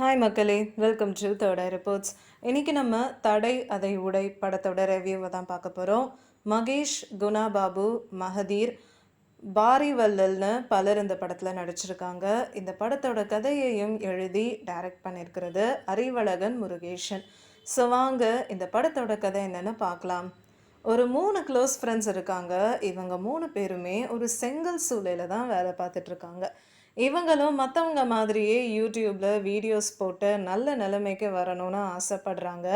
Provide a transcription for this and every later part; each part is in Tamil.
ஹாய் மக்களே. Welcome to third eye reports இன்றைக்கி நம்ம தடை அதை உடை படத்தோட ரிவ்யூவை தான் பார்க்க போகிறோம் மகேஷ் குணா பாபு மகதீர் பாரி வல்லல்னு பலர் இந்த படத்தில் நடிச்சிருக்காங்க. இந்த படத்தோட கதையையும் எழுதி டைரக்ட் பண்ணியிருக்கிறது அறிவழகன் முருகேஷன். ஸோ வாங்க இந்த படத்தோட கதை என்னென்னு பார்க்கலாம். ஒரு மூணு க்ளோஸ் ஃப்ரெண்ட்ஸ் இருக்காங்க. இவங்க மூணு பேருமே ஒரு செங்கல் சூளையில் தான் வேலை பார்த்துட்ருக்காங்க இருக்காங்க. இவங்களும் மற்றவங்க மாதிரியே யூடியூப்பில் வீடியோஸ் போட்டு நல்ல நிலைமைக்கு வரணும்னு ஆசைப்படுறாங்க.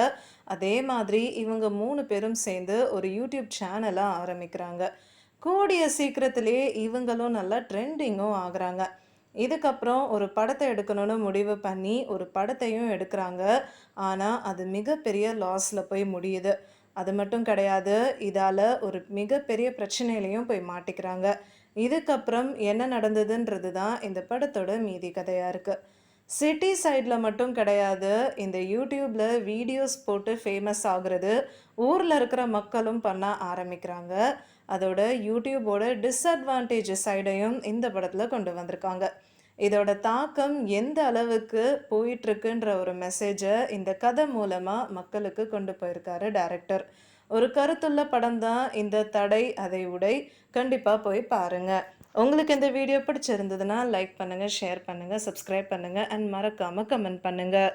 அதே மாதிரி இவங்க மூணு பேரும் சேர்ந்து ஒரு யூடியூப் சேனலாக ஆரம்பிக்கிறாங்க. கூடிய சீக்கிரத்திலே இவங்களும் நல்லா ட்ரெண்டிங்கும் ஆகுறாங்க. இதுக்கப்புறம் ஒரு படத்தை எடுக்கணும்னு முடிவு பண்ணி ஒரு படத்தையும் எடுக்கிறாங்க. ஆனால் அது மிகப்பெரிய லாஸில் போய் முடியுது. அது மட்டும் கிடையாது இதால் ஒரு மிகப்பெரிய பிரச்சனையிலையும் போய் மாட்டிக்கிறாங்க. இதுக்கப்புறம் என்ன நடந்ததுன்றது தான் இந்த படத்தோட மீதி கதையாக இருக்குது சிட்டி சைடில் மட்டும் கிடையாது இந்த யூடியூப்பில் வீடியோஸ் போட்டு ஃபேமஸ் ஆகுறது ஊரில் இருக்கிற மக்களும் பண்ண ஆரம்பிக்கிறாங்க. அதோட யூடியூபோட டிஸ்அட்வான்டேஜ் சைடையும் இந்த படத்தில் கொண்டு வந்திருக்காங்க. இதோட தாக்கம் எந்த அளவுக்கு போயிட்டுருக்குன்ற ஒரு மெசேஜை இந்த கதை மூலமாக மக்களுக்கு கொண்டு போயிருக்காரு டேரக்டர் ஒரு கருத்துள்ள படம் தான் இந்த தடை அதை உடை. கண்டிப்பாக போய் பாருங்கள் உங்களுக்கு இந்த வீடியோ பிடிச்சிருந்ததுன்னா லைக் பண்ணுங்கள் ஷேர் பண்ணுங்கள் சப்ஸ்கிரைப் பண்ணுங்கள் அண்ட் மறக்காமல் கமெண்ட் பண்ணுங்கள்